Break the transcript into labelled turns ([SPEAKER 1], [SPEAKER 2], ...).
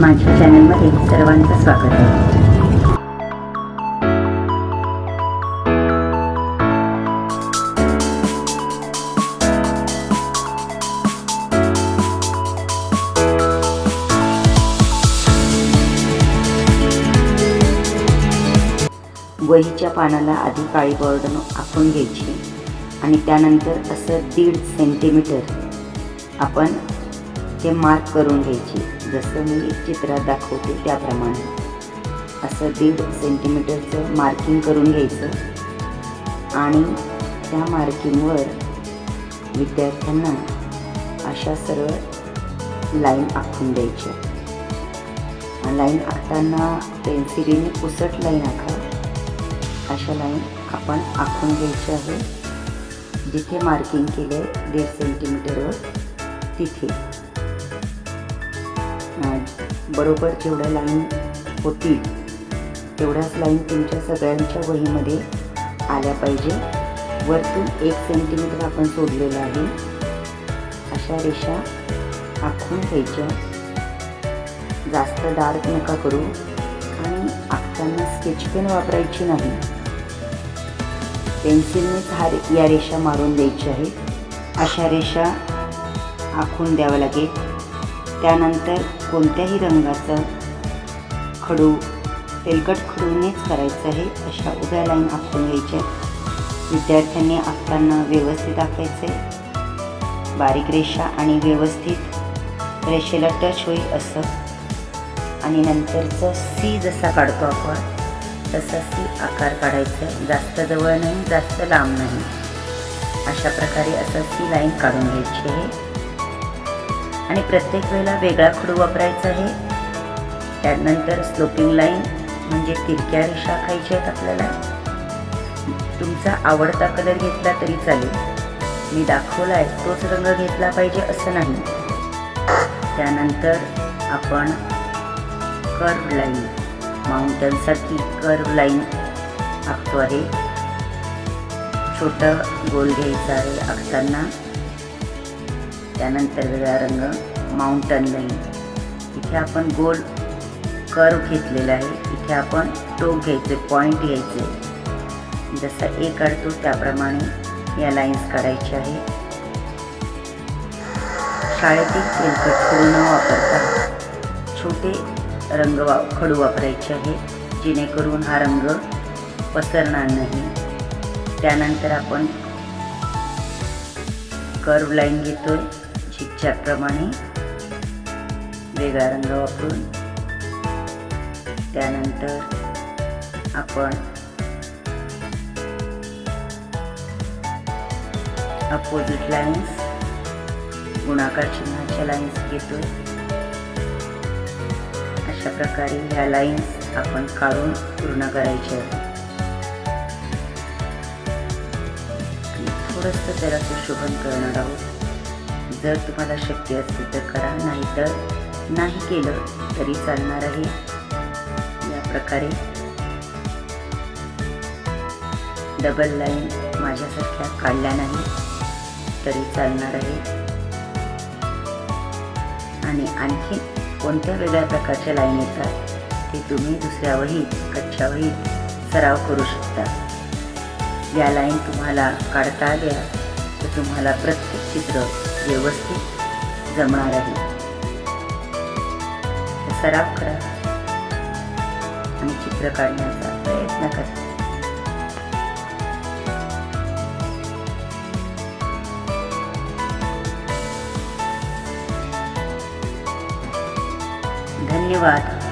[SPEAKER 1] माझ्या चॅनलमध्ये सर्वांचं स्वागत आहे. वहीच्या पानाला आधी काळी बॉर्डर आखून घ्यायची आणि त्यानंतर असं दीड सेंटीमीटर आपण ते मार्क करून घ्यायची. जसं मी चित्रात दाखवते त्याप्रमाणे. असं दीड सेंटीमीटरचं मार्किंग करून घ्यायचं. आणि त्या मार्किंगवर विद्यार्थ्यांना अशा सरळ लाईन आखून द्यायच्या. लाईन आखताना पेन्सिलीने पुसट लाईन आखा. अशा लाईन आपण आखून घ्यायची आहे. जिथे मार्किंग केले आहे दीड सेंटीमीटरवर तिथे. बरोबर जेवढ्या लाईन होतील तेवढ्याच लाईन तुमच्या सगळ्यांच्या वहीमध्ये आल्या पाहिजे. वरतून एक सेंटीमीटर आपण सोडलेलं आहे. अशा रेषा आखून घ्यायच्या. जास्त डार्क नका करू. आणि आखताना स्केच पेन वापरायची नाही. पेन्सिलनेच हा या रेषा मारून द्यायची आहे अशा रेषा आखून द्यावं लागेल. त्यानंतर कोणत्याही रंगाचं खडू तेलकट खडूनेच करायचं आहे अशा उभ्या लाईन आखून घ्यायच्या. विद्यार्थ्यांनी आखताना व्यवस्थित आखायचे बारीक रेषा आणि व्यवस्थित रेषेला टच होईल असं. आणि नंतरचं सी जसा काढतो आपण तसा सी आकार काढायचा. जास्त जवळ नाही जास्त लांब नाही. अशा प्रकारे असं सी लाईन काढून घ्यायची आहे. आणि प्रत्येक वेळेला वेगळा खडू वापरायचा आहे. त्यानंतर स्लोपिंग लाईन म्हणजे तिरक्या रेषा खायच्या आहेत आपल्याला. तुमचा आवडता कलर घेतला तरी चालेल. मी दाखवला आहे तोच रंग घेतला पाहिजे असं नाही. त्यानंतर आपण कर्व लाईन माउंटनसाठी कर्व लाईन आखतो आहे. छोटं गोल घ्यायचं आहे आखताना. त्यानंतर वेगळा रंग माउंटन लाईन इथे आपण गोल कर्व घेतलेला आहे. इथे आपण टोक घ्यायचे पॉईंट घ्यायचे. जसा ए काढतो त्याप्रमाणे या लाईन्स काढायच्या आहे. शाळेतील तेलकट खडू न वापरता छोटे रंग वा खडू वापरायचे आहे. जेणेकरून हा रंग पसरणार नाही. त्यानंतर आपण कर्व लाईन घेतोय. त्याप्रमाणे वेगळा रंग वापरून त्यानंतर आपण अपोजिट लाईन्स गुणाकार चिन्हाच्या लाईन्स घेतो अशा प्रकारे ह्या लाईन्स आपण काढून पूर्ण करायच्या आहेत. थोडंसं त्याला सुशोभन करणार आहोत. जर तुम्हाला शक्य असेल तर करा नाही तर नाही केलं तरी चालणार आहे. या प्रकारे डबल लाईन माझ्यासारख्या काढल्या नाही तरी चालणार आहे. आणि आणखी कोणत्या वेगळ्या प्रकारच्या लाईन येतात ते तुम्ही दुसऱ्या वहीत कच्च्या वहीत सराव करू शकता. या लाईन तुम्हाला काढता आल्या तर तुम्हाला प्रत्येक चित्र व्यवस्थित जमणार आहे. सराव करा. आणि चित्र काढण्याचा प्रयत्न करा. धन्यवाद.